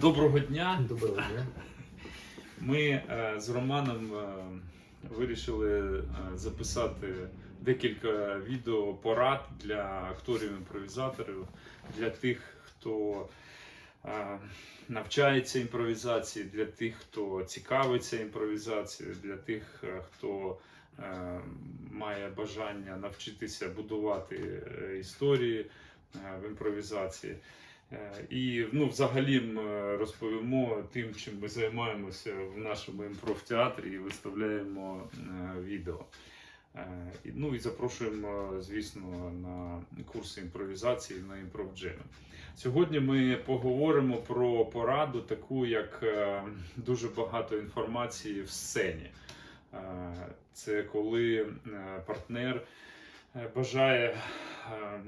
Доброго дня. Доброго дня. Ми е, з Романом е, вирішили е, записати декілька відео порад для акторів-імпровізаторів, для тих, хто навчається імпровізації, для тих, хто цікавиться імпровізацією, для тих, хто має бажання навчитися будувати історії в імпровізації. Е, І ну, взагалі ми розповімо тим, чим ми займаємося в нашому імпров-театрі і виставляємо е, відео. Е, Ну і запрошуємо, звісно, на курси імпровізації на імпровджеми. Сьогодні ми поговоримо про пораду, таку як дуже багато інформації в сцені. Це коли партнер бажає, е,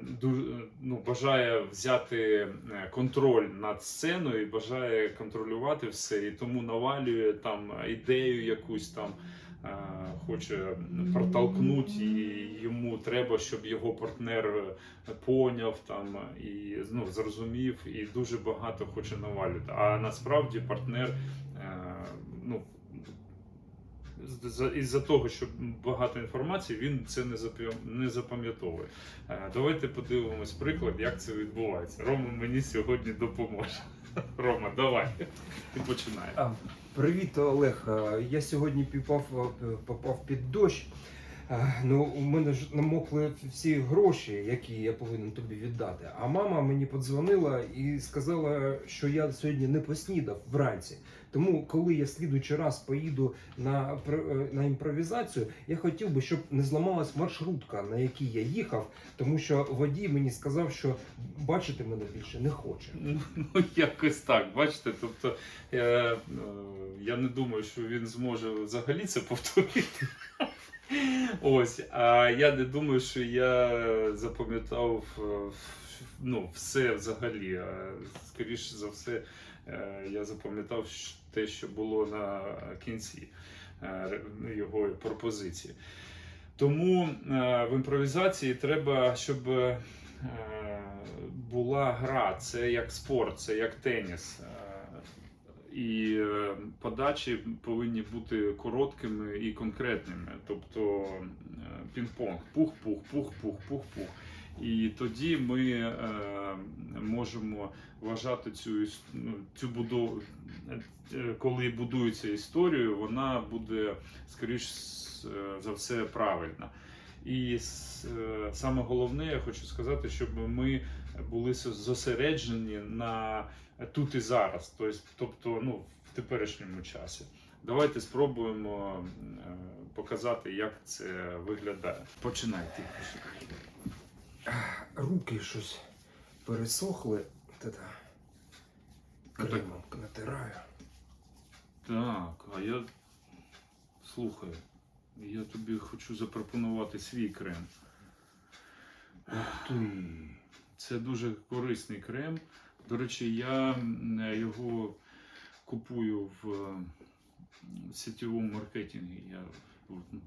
ну, бажає взяти е, контроль над сценою і бажає контролювати все, і тому навалює там ідею якусь там. е, Хоче протолкнути, і йому треба, щоб його партнер е, поняв там і ну, зрозумів, і дуже багато хоче навалювати. А насправді партнер е, ну, із-за того, що багато інформації, він це не запам- не запам'ятовує. Е, Давайте подивимось приклад, як це відбувається. Рома мені сьогодні допоможе. Рома, давай. Ти починай. Привіт, Олег. Я сьогодні попав, попав під дощ. А, Ну, у мене ж намокли всі гроші, які я повинен тобі віддати. А мама мені подзвонила і сказала, що я сьогодні не поснідав вранці. Тому, коли я слідуючий раз поїду на, е, на імпровізацію, я хотів би, щоб не зламалась маршрутка, на якій я їхав, тому що водій мені сказав, що бачити мене більше не хоче. Ну, якось так, бачите. Тобто, е, е, я не думаю, що він зможе взагалі це повторити. Ось, а я не думаю, що я запам'ятав е, ну, все взагалі. Скоріше за все, е, я запам'ятав те, що було на кінці е, його пропозиції. Тому в імпровізації треба, щоб була гра, це як спорт, це як теніс. І е, подачі повинні бути короткими і конкретними. Тобто е, пінг-понг, пух-пух, пух-пух, пух-пух. І тоді ми е, можемо вважати цю, ну, цю будову, е, коли будується історію, вона буде, скоріш за все, правильна. І саме головне, я хочу сказати, щоб ми були зосереджені на тут і зараз, тобто, ну, в теперішньому часі. Давайте спробуємо е, показати, як це виглядає. Починай ти. руки щось пересохли. Кремом натираю. Так, а я слухай, я тобі хочу запропонувати свій крем. Ух ти. Це дуже корисний крем. До речі, я його купую в е, сетєвому маркетингі. Я, от,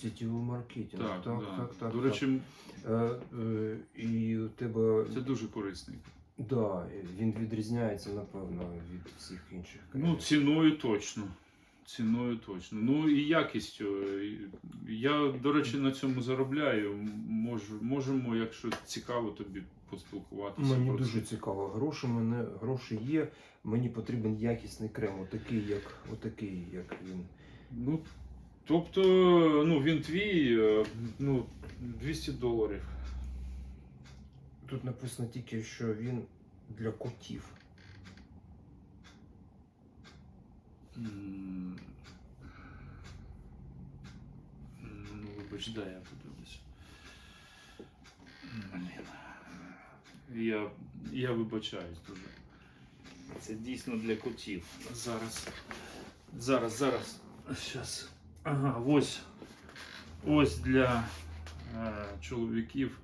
Сетєвий маркетинг. так, так, да. так, так. До так. речі, Е, е, і у тебе це дуже корисний. да, він відрізняється, напевно, від всіх інших Ну, ціною точно. Ціною точно. Ну і якістю. Я, до речі, на цьому заробляю. Можу, можемо, якщо цікаво, тобі поспілкуватися. Мені про дуже це. цікаво. Гроші мене гроші є. Мені потрібен якісний крем, отакий, як отакий, як він. Ну, тобто, ну, він твій, е, ну, 200 доларів. Тут написано тільки, що він для котів. Ну, вибач, дай я подивлюся. Я, я вибачаюсь дуже. Це дійсно для котів. Зараз. Зараз, зараз. Щас. Ага, ось. Ось для е, чоловіків,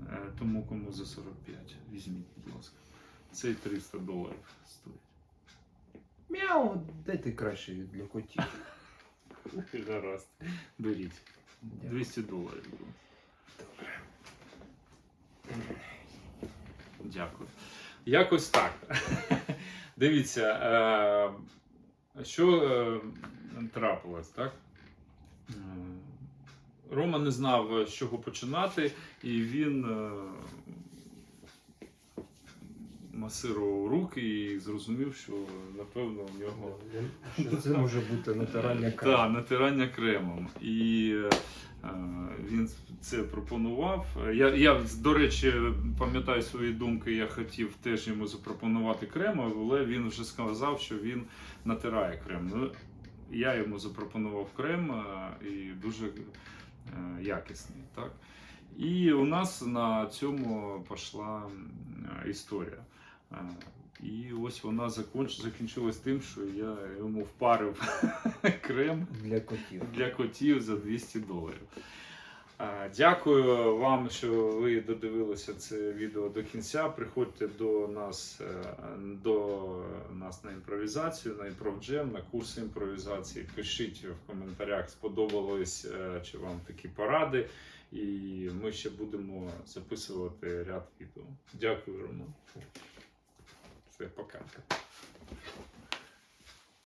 е, тому кому за 45. Візьміть, будь ласка. Цей 300 доларів стоїть. Мяу, дайте краще для котів. Гаразд. Беріть. 200 доларів. Добре. Дякую. Якось так. Дивіться, е, що е, трапилось, так? Е, Рома не знав, з чого починати, і він масирував руки і зрозумів, що напевно у нього Що це може бути натирання Так, натирання кремом. І е, він це пропонував. Я, я, до речі, пам'ятаю свої думки, я хотів теж йому запропонувати крем, але він вже сказав, що він натирає крем. Ну, я йому запропонував крем е, і дуже е, якісний. Так? І у нас на цьому пішла історія. І ось вона закінчилась тим, що я йому впарив крем Для котів. для котів за 200 доларів. Дякую вам, що ви додивилися це відео до кінця. Приходьте до нас, е, до нас на імпровізацію, на імпровджем, на курси імпровізації. Пишіть в коментарях, сподобались е, чи вам такі поради. І ми ще будемо записувати ряд відео. Дякую, Роман. Все, пока.